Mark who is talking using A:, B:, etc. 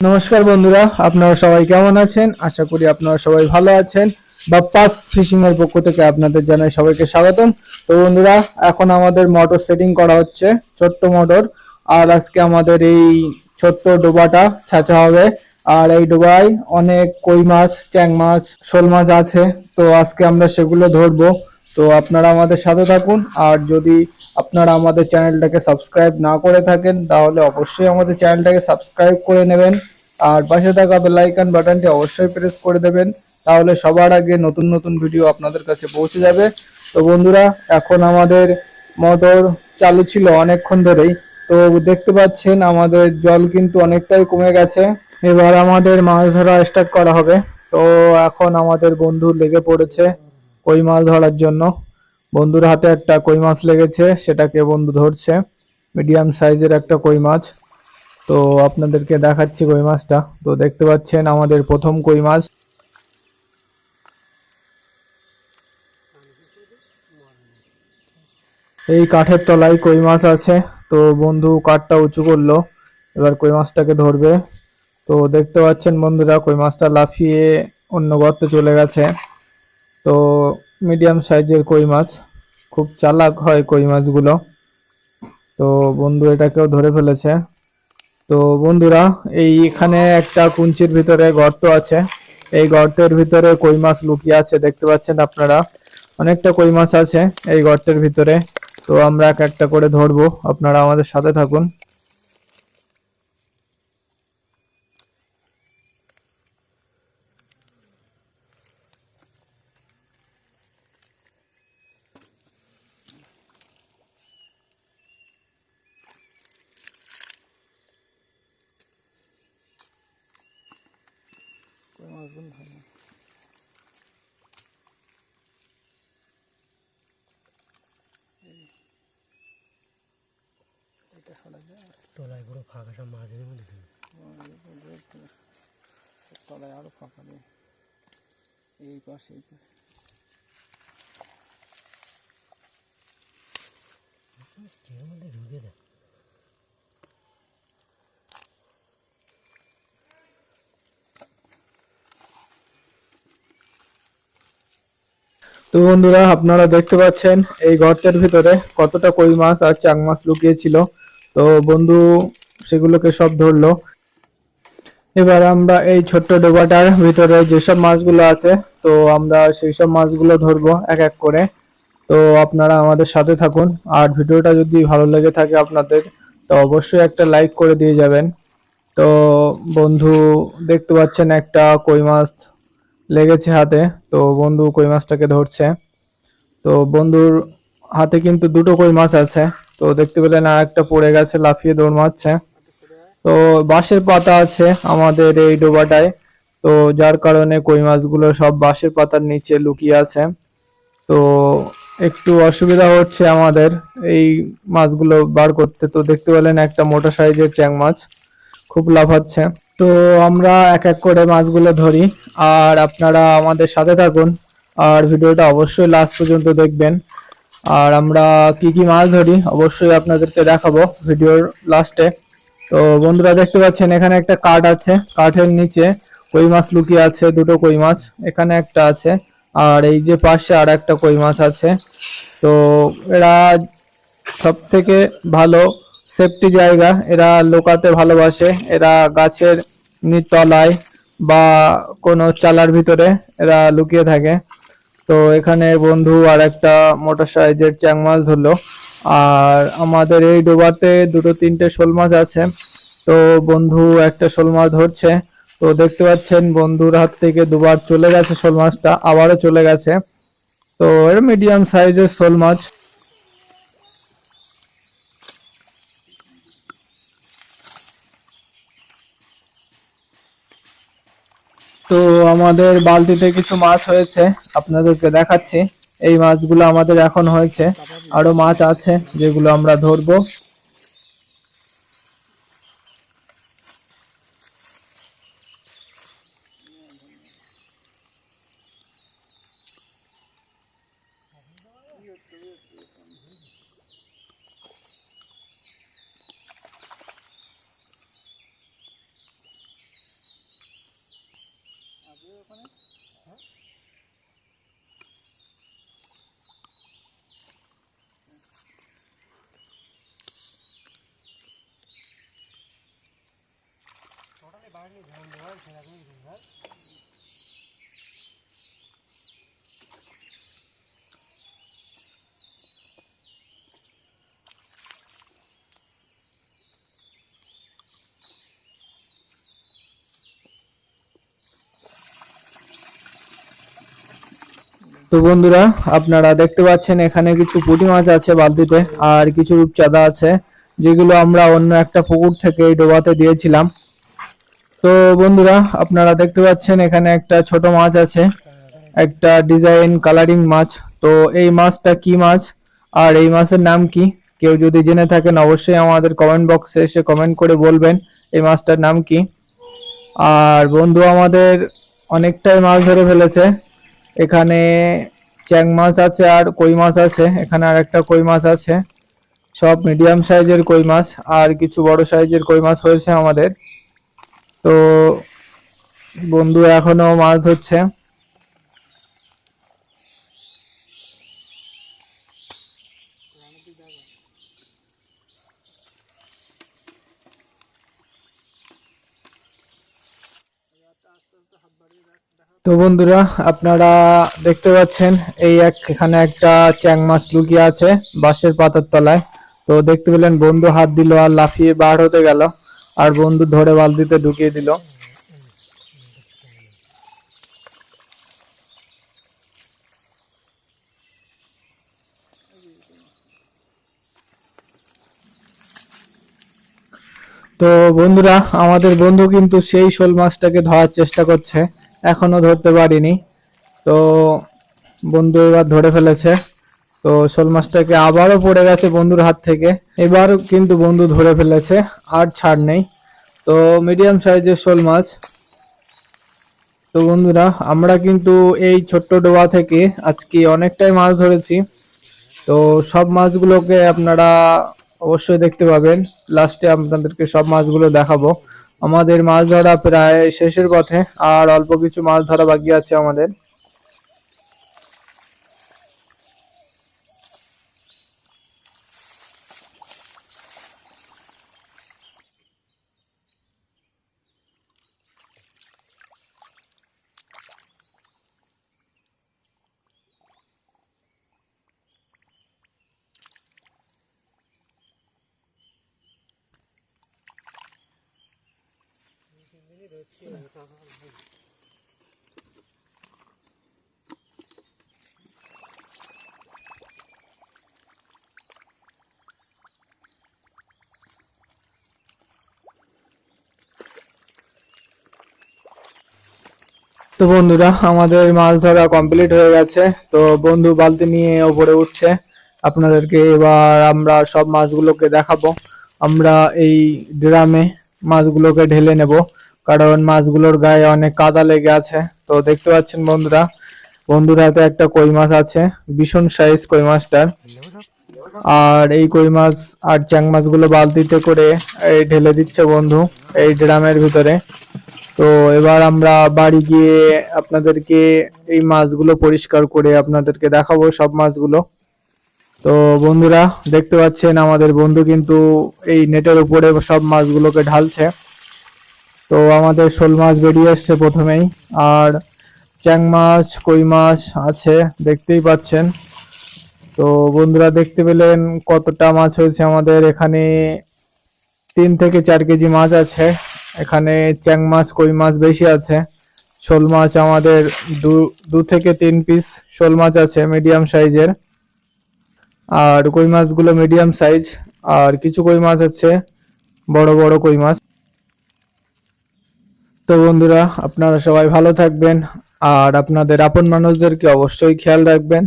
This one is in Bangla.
A: নমস্কার বন্ধুরা, আপনারা সবাই কেমন আছেন? আশা করি আপনারা সবাই ভালো আছেন। বাপ্পাস ফিশিং এর পক্ষ থেকে আপনাদের জানাই সবাইকে স্বাগতম। তো বন্ধুরা, এখন আমাদের মোটর সেটিং করা হচ্ছে, ছোট্ট মোটর। আর আজকে আমাদের এই ছোট্ট ডোবাটা ছাঁচা হবে। আর এই ডোবায় অনেক কই মাছ, চ্যাং মাছ, শোল মাছ আছে। তো আজকে আমরা সেগুলো ধরবো। তো আপনারা আমাদের সাথে থাকুন। আর যদি আপনারা আমাদের চ্যানেলটাকে সাবস্ক্রাইব না করে থাকেন, তাহলে অবশ্যই আমাদের চ্যানেলটাকে সাবস্ক্রাইব করে নেবেন। আর পাশে থাকা বেল আইকন বাটনটি অবশ্যই প্রেস করে দেবেন, তাহলে সবার আগে নতুন নতুন ভিডিও আপনাদের কাছে পৌঁছে যাবে। তো বন্ধুরা, এখন আমাদের মোটর চালু ছিল অনেকক্ষণ ধরেই। তো দেখতে পাচ্ছেন, আমাদের জল কিন্তু অনেকটাই কমে গেছে। এবার আমাদের মাছ ধরা স্টার্ট করা হবে। তো এখন আমাদের বন্ধু লেগে পড়েছে কই মাছ ধরার জন্য। বন্ধুর হাতে একটা কই মাছ লেগেছে, সেটাকে বন্ধু ধরছে। মিডিয়াম সাইজের একটা কই মাছ। তো আপনাদেরকে দেখাচ্ছি কই মাছটা। তো দেখতে পাচ্ছেন আমাদের প্রথম কই মাছ। এই কাঠের তলায় কই মাছ আছে। তো বন্ধু কাঠটা উঁচু করল, এবার কই মাছটাকে ধরবে। তো দেখতে পাচ্ছেন বন্ধুরা, কই মাছটা লাফিয়ে অন্য গর্তে চলে গেছে। তো মিডিয়াম সাইজের কই মাছ। খুব চালাক হয় কই মাছগুলো। তো বন্ধু এটাকেও ধরে ফেলেছে। তো বন্ধুরা, এই এখানে একটা কুঞ্চির ভিতরে গর্ত আছে। এই গর্তের ভিতরে কই মাছ লুকিয়ে আছে, দেখতে পাচ্ছেন আপনারা? অনেকটা কই মাছ আছে এই গর্তের ভিতরে। তো আমরা এক একটা করে ধরবো। আপনারা আমাদের সাথে থাকুন।
B: তলায় পুরো ফাঁকা সব মাঝের মধ্যে ঢুকে।
A: তলায় আরও ফাঁকা নেই। এই পাশে এই পাশে।
B: এর মধ্যে ঢুকে দেয়
A: তো বন্ধুরা, আপনারা দেখতে পাচ্ছেন এই গর্তের ভিতরে কতটা কই মাছ আর চাং মাছ লুকিয়েছিল। তো বন্ধু, সেগুলোকে সব ধরলো। এবার আমরা এই ছোট্ট ডোবাটার ভিতরে যেসব মাছগুলো আছে, তো আমরা সেই সব মাছগুলো ধরবো এক এক করে। তো আপনারা আমাদের সাথে থাকুন। আর ভিডিওটা যদি ভালো লেগে থাকে আপনাদের, তো অবশ্যই একটা লাইক করে দিয়ে যাবেন। তো বন্ধু, দেখতে পাচ্ছেন একটা কই মাছ লেগেছে হাতে। তো বন্ধু কই মাছটাকে ধরছে। তো বন্ধুর হাতে কিন্তু দুটো কই মাছ আছে। তো দেখতে পেলেন আর একটা পড়ে গেছে, লাফিয়ে দৌড় মারছে। তো বাঁশের পাতা আছে আমাদের এই ডোবাটায়। তো যার কারণে কই মাছগুলো সব বাঁশের পাতার নিচে লুকিয়ে আছে। তো একটু অসুবিধা হচ্ছে আমাদের এই মাছগুলো বার করতে। তো দেখতে পেলেন একটা মোটা সাইজের চ্যাং মাছ। খুব লাফাচ্ছে তো আমরা এক এক করে মাছগুলো ধরি। আর আপনারা আমাদের সাথে থাকুন। আর ভিডিওটা অবশ্যই লাস্ট পর্যন্ত দেখবেন। আর আমরা কি কি মাছ ধরি, অবশ্যই আপনাদেরকে দেখাবো ভিডিওর লাস্টে তো বন্ধুরা, দেখতে পাচ্ছেন, এখানে একটা কাঠ আছে। কাঠের নিচে কই মাছ লুকিয়ে আছে, দুটো কই মাছ। এখানে একটা আছে। আর এই যে পাশে আর একটা কই মাছ আছে। তো এরা সব থেকে ভালো সেফটি জায়গা, এরা লোকাতে ভালোবাসে, এরা গাছের তলায় বা কোনো চালার ভিতরে এরা লুকিয়ে থাকে। তো এখানে বন্ধু আর একটা মোটর সাইজের চ্যাং মাছ ধরলো। আর আমাদের এই ডোবাতে দুটো তিনটে শোল মাছ আছে। তো বন্ধু একটা শোল মাছ ধরছে। তো দেখতে পাচ্ছেন বন্ধুর হাত থেকে দুবার চলে গেছে শোল মাছটা, আবারও চলে গেছে। তো এটা মিডিয়াম সাইজের শোল মাছ। তো আমাদের বালতিতে কিছু মাছ হয়েছে, আপনাদেরকে দেখাচ্ছি। এই মাছগুলো আমাদের এখন হয়েছে। আরও মাছ আছে যেগুলো আমরা ধরবো। ওখানে হ্যাঁ টোটালি বাইরে ধ্যান দেওয়ার সেরকমই ঘর তো বন্ধুরা, আপনারা দেখতে পাচ্ছেন এখানে কিছু পুঁটি মাছ আছে বালতিতে আর কিছু রূপচাঁদা আছে, যেগুলো আমরা অন্য একটা পুকুর থেকে ডোবাতে দিয়েছিলাম। তো বন্ধুরা, আপনারা দেখতে পাচ্ছেন এখানে একটা ছোট মাছ আছে, একটা ডিজাইন কালারিং মাছ। তো এই মাছটা কি মাছ আর এই মাছের নাম কি? কেউ যদি জেনে থাকেন অবশ্যই আমাদের কমেন্ট বক্সে এসে কমেন্ট করে বলবেন এই মাছটার নাম কি। আর বন্ধু, আমাদের অনেকটাই মাছ ধরে ফেলেছে। এখানে চ্যাং মাছ আছে আর কই মাছ আছে, এখানে আর একটা কই মাছ আছে। সব মিডিয়াম সাইজের কই মাছ আর কিছু বড় সাইজের কই মাছ হয়েছে আমাদের। তো বন্ধু, এখনও মাছ ধরছে। তো বন্ধুরা, আপনারা দেখতে পাচ্ছেন, এই এক, এখানে একটা চ্যাং মাছ লুকিয়ে আছে বাঁশের পাতার তলায়। তো দেখতে পেলেন, বন্ধু হাত দিল আর লাফিয়ে বার হতে গেল, আর বন্ধু ধরে বালতিতে ঢুকিয়ে দিল। তো বন্ধুরা, আমাদের বন্ধু কিন্তু সেই শোল মাছটাকে ধরার চেষ্টা করছে। এখনও ধরতে পারিনি। তো বন্ধু এবার ধরে ফেলেছে। তো শোল মাছটাকে আবারও পড়ে গেছে বন্ধুর হাত থেকে। এবারও কিন্তু বন্ধু ধরে ফেলেছে, আর ছাড় নেই। তো মিডিয়াম সাইজের শোল মাছ। তো বন্ধুরা, আমরা কিন্তু এই ছোট্ট ডোবা থেকে আজকে অনেকটাই মাছ ধরেছি। তো সব মাছগুলোকে আপনারা অবশ্যই দেখতে পাবেন। লাস্টে আপনাদেরকে সব মাছগুলো দেখাবো। আমাদের মাছ ধরা প্রায় শেষের পথে আর অল্প কিছু মাছ ধরা বাকি আছে আমাদের। তো বন্ধুরা, আমাদের মাছ ধরা কমপ্লিট হয়ে গেছে। তো বন্ধু, বালতি নিয়ে ওপরে উঠছে। আপনাদেরকে এবার আমরা সব মাছগুলোকে দেখাবো। আমরা এই ড্রামে মাছগুলোকে ঢেলে নেব। কারণ মাছগুলোর গায়ে অনেক কাদা লেগে আছে। তো দেখতে পাচ্ছেন বন্ধুরা, বন্ধুর হাতে একটা কই মাছ আছে, ভীষণ সাইজ কই মাছটার। আর এই কই মাছ আর চ্যাং মাছগুলো বালতিতে করে এই ঢেলে দিচ্ছে বন্ধু, এই ড্রামের ভিতরে। তো এবার আমরা বাড়ি গিয়ে আপনাদেরকে এই মাছগুলো পরিষ্কার করে আপনাদেরকে দেখাবো সব মাছগুলো। তো বন্ধুরা, দেখতে পাচ্ছেন আমাদের বন্ধু কিন্তু এই নেটের উপরে সব মাছগুলোকে ঢালছে। তো আমাদের শোল মাছ বেরিয়ে এসছে প্রথমেই, আর চ্যাং মাছ, কই মাছ আছে, দেখতেই পাচ্ছেন। তো বন্ধুরা দেখতে পেলেন কতটা মাছ হয়েছে আমাদের। এখানে তিন থেকে চার কেজি মাছ আছে। এখানে চ্যাং মাছ, কই মাছ বেশি আছে। শোল মাছ আমাদের দু দু থেকে তিন পিস শোল মাছ আছে মিডিয়াম সাইজের আর কই মাছগুলো মিডিয়াম সাইজ আর কিছু কই মাছ আছে, বড় বড় কই মাছ। তো বন্ধুরা আপনারা সবাই ভালো থাকবেন আর আপনাদের আপন মানুষদেরকে অবশ্যই খেয়াল রাখবেন।